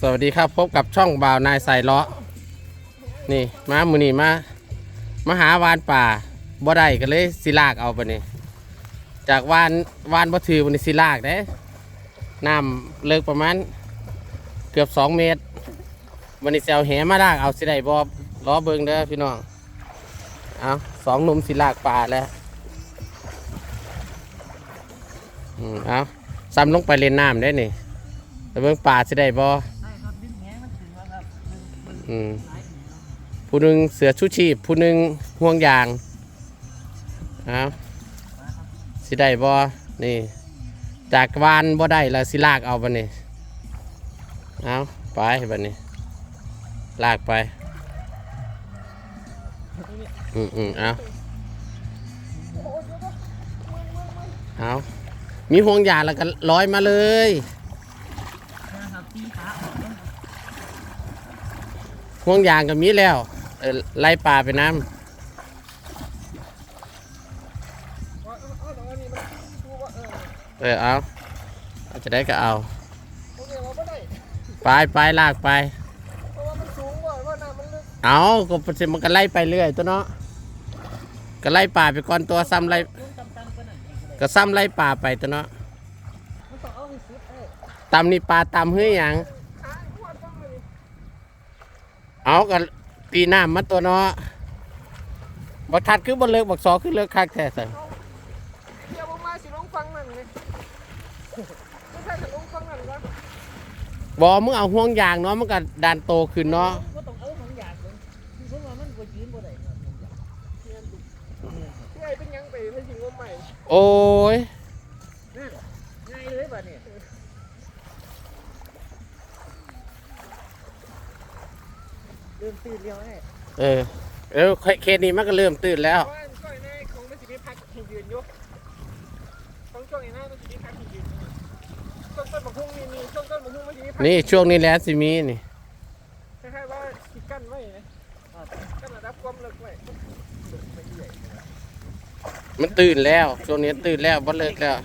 สวัสดีครับพบกับช่องบ่าวนายใส่เลาะนี่มามือนี่มามาหาวานป่าบ่ได้ก็เลยสิลากเอาไปนี่จากวานวานบ่ถือวันนี้สิลากเด้น้ำเลิกประมาณเกือบสองเมตรวันนี้สิเซลแหมาลากเอาสิได้บ่ล้อเบิงเด้อพี่น้องเอาสองนุ่มสิลากป่าแล้วอืมเอาซ้ำลงไปเล่นน้ำได้นี่ เบิ่งป่าสิได้บ่ได้ครับดึงแหมันถึงแล้วครับดึงดึงอืมสายแหแล้วผู้หนึ่งเสือชูชีพผู้หนึ่งห่วงยางเอาสิได้บ่นี่ จากวานบ่ได้แล้วสิลากเอาบัดนี้เอาไปบัดนี้ ลากไป อืมอืมเอาเอามีห่วงยางแล้วก็ร้อยมาเลย นะครับตีขาออกแล้ว ห่วงยางก็มีแล้วไล่ปลาไปน้ำเออเอาอาจะได้ก็เอาไปไปลากไปเอาก็เป็นมันก็ไล่ไปเรื่อยตัวเนาะก็ไล่ป่าไปก่อนตัวซ้ำไล่ก็ซ้ำไล่ป่าไปตัวเนาะตาให้สุดเอ้ยตำนี่ปลาตำเฮ้ยยัง เอากันตีน้ำมันตัวเนาะบักทัดคือบนเลิกบักซอคือเลิกคักแท้สันเดี๋ยวผมมาสิลงฟังนั่นไงไม่ใช่จะลงฟังนั่นวะบอมึงเอาห่วงยางเนาะมันก็ดันโตขึ้นเนาะก็ต้องเอาของอยากเลยที่ผมว่ามันก็ยืนบ่ได้ครับของอยากเทียนดูเนี่ยที่ไอ้เป็นยังไปไม่จริงว่าใหม่โอ้ยนั่นง่ายเลยบัดนี้ เริ่มตื่นเร็วไอ้เออเออเคสนี้มันก็เริ่มตื่นแล้วเพราะว่าช่วงนี้ของมันจะมีพักให้ยืนอยู่ต้องช่วงนี้นะมันจะมีพักให้ยืนช่วงต้นมะฮุ่งนี่มีช่วงต้นมะฮุ่งมันจะมีพักนี่ช่วงนี้แหล้วสิมีนี่ คล้ายๆว่าสิกั้นไว้นะกั้นระดับความลึกไว้มันตื่นแล้ว ช่วงนี้ตื่นแล้วบ่เลิกแล้ว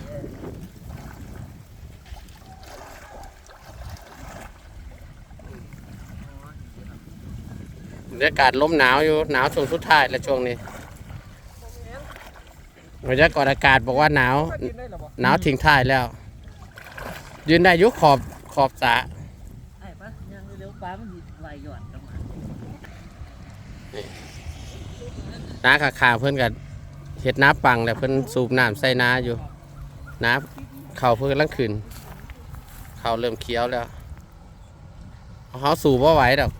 บรรยากาศลมหนาวอยู่หนาวช่วงสุดท้ายแล้วช่วงนี้บรรยากาศอากาศบอกว่าหนาวก็ยืนได้หรอบ่หนาวทิ้งท้ายแล้ว ยืนได้อยุขอบขอบสระไอ้ปะยังเร็วๆปลามันสิไหลหย่อนลงมาน้าขาขาเพื่อนกันเห็ดน้ำปังแล้วเพื่อนสูบน้ำใส่น้าอยู่น้ำเข่าเพื่อนกำลังขึ้นเข่าเริ่มเคี้ยวแล้วเขาสูบว่าไหวดอก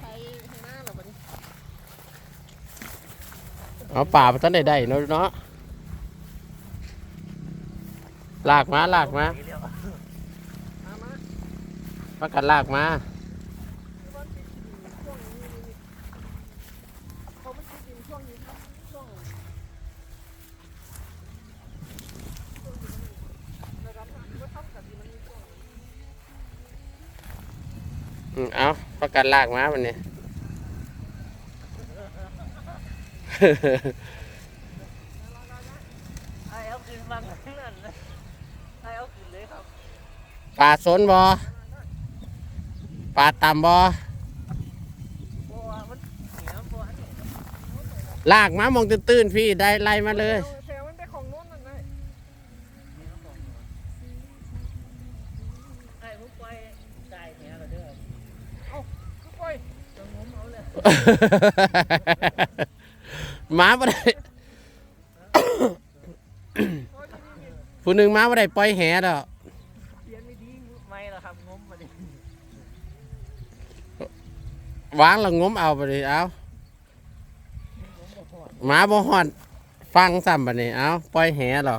ใครให้หน้าหรอบัดนี้ เอาป่าไปตั้งได้ได้เนาะเนาะลากมาลากมามามาพักกันลากมาเขามันติดดินช่วงนี้ช่วงระกันมีช่วงอืมเอาพักกันลากมาวันนี้ ไอ้เอาขึ้นมาข้างนั้นไอ้เอาขึ้นเลยครับปลาสนบอปลาต่ำบอเพราะว่ามันเหนียวเพราะอันนี้ลากมามองตื้นๆพี่ได้ไล่มาเลยแถวมันได้ของโน้นนั่นนะเหนียวของหนูไอ้ผมไปจ่ายแหน่ก็เด้อคือปล่อยจะงมเอาเลย หมาบ่ได้ ผู้หนึ่งหมาบ่ได้ปล่อยแหดอกเปลี่ยนไม่ดีไม่หรอกครับงมมาดิวางแล้วงมเอาไปเลยเอางมบ่พอดหมาบ่ฮอดฟังซ้ำบัดนี้เอาปล่อยแหหรอ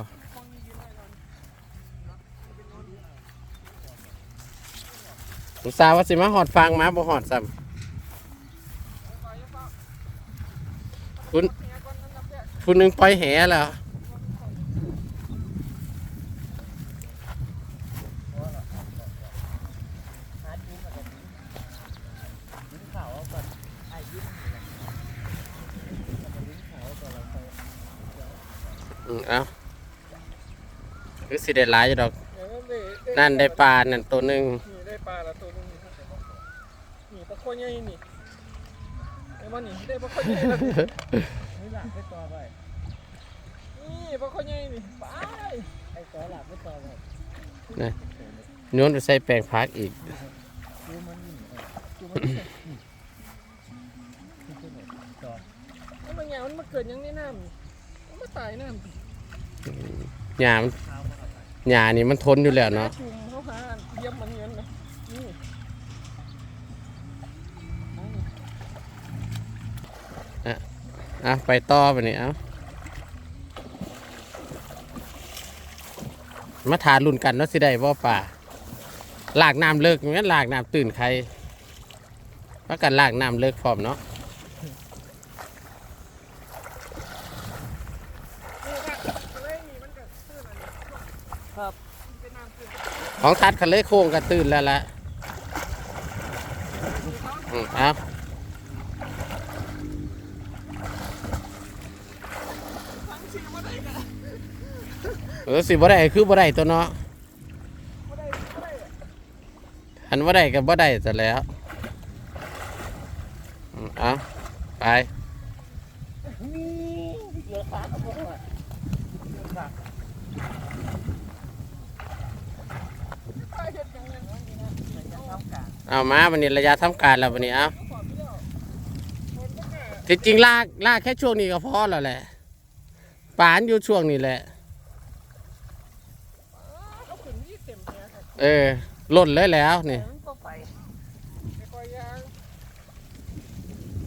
อุตส่าห์ว่าสิมาฮอดฟังหมาบ่ฮอดซ้ำคุณ ผู้หนึ่งปล่อยแหแล้วหาดินมากันดินขาวเอาก่อนไอ้ดินนี่แหละแล้วก็ดินขาวเอาก่อนเราค่อยอืมเอาคือสิได้หลายอยู่ดอกเดี๋ยวมันเดะเดะนั่นได้ปลานั่นตัวหนึ่งนี่ได้ปลาละตัวหนึงนี่นี่ปลาโคใหญ่นี่ไอ้มันนี่ได้ปลาโคใหญ่แล้ว นี่นี่หลักไปต่อไปนี่ปลาโคใหญ่นี่ไปไอ้ต่อหลักไปต่อไปนะโยนไปใส่แปลงพักอีกดูมันนี่เออดูมันนี่ที่ตัวไหนต่อแล้วมันหยามันมาเกิดยังในน้ำนี่มันมาตายน้ำหญ้ามันเท้ามาเอาไปหญ้านี่มันทนอยู่แล้วเนาะชุมเขาหาเยี่ยมมันเงินนะนี่อะ ไปต่อไปนี่เอามาทารุ่นกันเนาะสิได้บ่ป่าลากน้ำเลิกงั้นลากน้ำตื่นใครว่ากันลากน้ำเลิกพร้อมเนาะนี่ค่ะอะไรนี่มันก็ตื้นอันนี้ครับมันเป็นน้ำตื้นของตัดคันเลยโค้งก็ตื่นแล้วละอืมเอา ฟังชื่อมาได้กัน เออสิบ่ได้คือบ่ได้ตัวเนาะอันบ่ได้ก็บ่ได้ซะแล้วอืมเอาไปเอามาวันนี้ระยะทำการแล้ววันนี้เอาก็ขอไม่เอาคนก็แก่ที่จริงลากลากแค่ช่วงนี้ก็พอแล้วแหละ ปานอยู่ช่วงนี้แหละ เออหล่นเลยแล้วนี่มันก็ไปไม่ค่อยยาง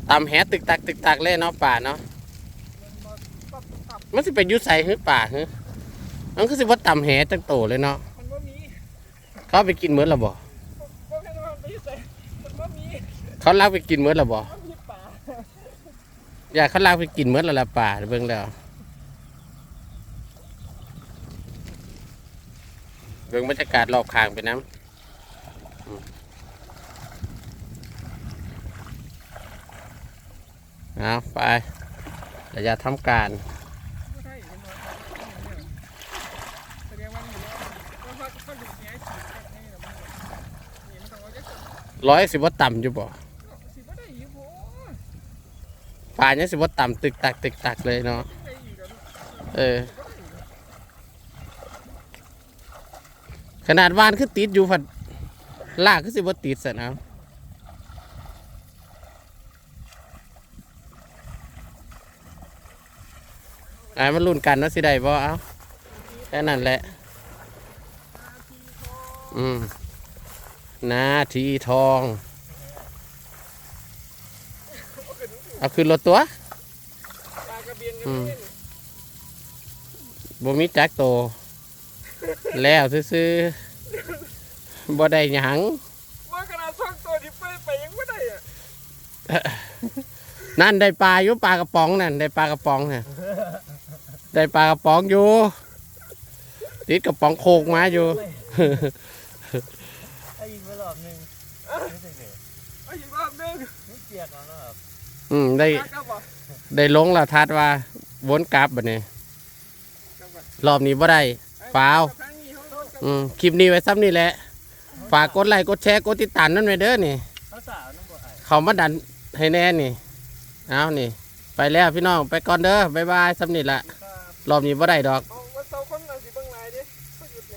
ตำแหตึกตักตึกตักเลยเนาะป่าเนาะมันสิเป็นยุใส่หื้อป่าหื้อมันคือสิว่าตำแหจังโตเลยเนาะเขาไปกินมื้อละบ่ว่าแค่ว่ามันไม่ใส่มันว่ามีเขาลากไปกินมื้อละบ่มันมีป่าอยากเขาลากไปกินเมื้อละละป่าเบิ่งแล้ว เบิ่งบรรยากาศรอบข้างไปน้ำเอาไประยะทำการไม่ใช่เห็นไหมแต่อยู่แล้วเพราะว่าเขาดูเนี้ยฉีดแบบนี้นะมันนี่มันต้องเอาแค่สิบว่าต่ำอยู่บ่สิบได้อีกโว้ป่าเนี่ยสิบว่าต่ำตึกตักตึกตักเลยเนาะ เออ ขนาดวานคือติดอยู่ผัดลากคือสิว่าติดสะนะไอ้มันรุ่นกันเนาะสิได้บ่เอาแค่นั้นแหละ อืมนาทีทอง เอาขึ้นรถตัวปลากระเบียนกันเล่นบ่มีจักโต แล้วซื่อๆบ่ได้หยังว่าขนาดช่องตัวที่ไปไปยังไม่ได้อะนั่นได้ปลาอยู่ปลากระป๋องนั่นได้ปลากระป๋องน่ะได้ปลากระป๋องอยู่ติดกระป๋องโคกมาอยู่ไอ้ยิงไปรอบหนึงนี่เป็นไงเอาอีกรอบนึงนี่เปียกแล้วนะครับอืมได้กลับบ่ได้ลงแล้วทัดว่าวนกลับบัดนี้กลับบ่รอบนี้บ่ได้ เปล่าครั้งนี้เขาต้องกลับอืมคลิปนี้ไว้ซ้ำนี่แหละ ฝากกดไลค์กดแชร์กดติดตามนั่นไว้เด้อนี่ เขามาดันให้แน่นี่ เอานี่ ไปแล้วพี่น้องไปก่อนเด้อบ๊ายบายซ้ำนิทละครับรอบนี้บ่ได้ดอก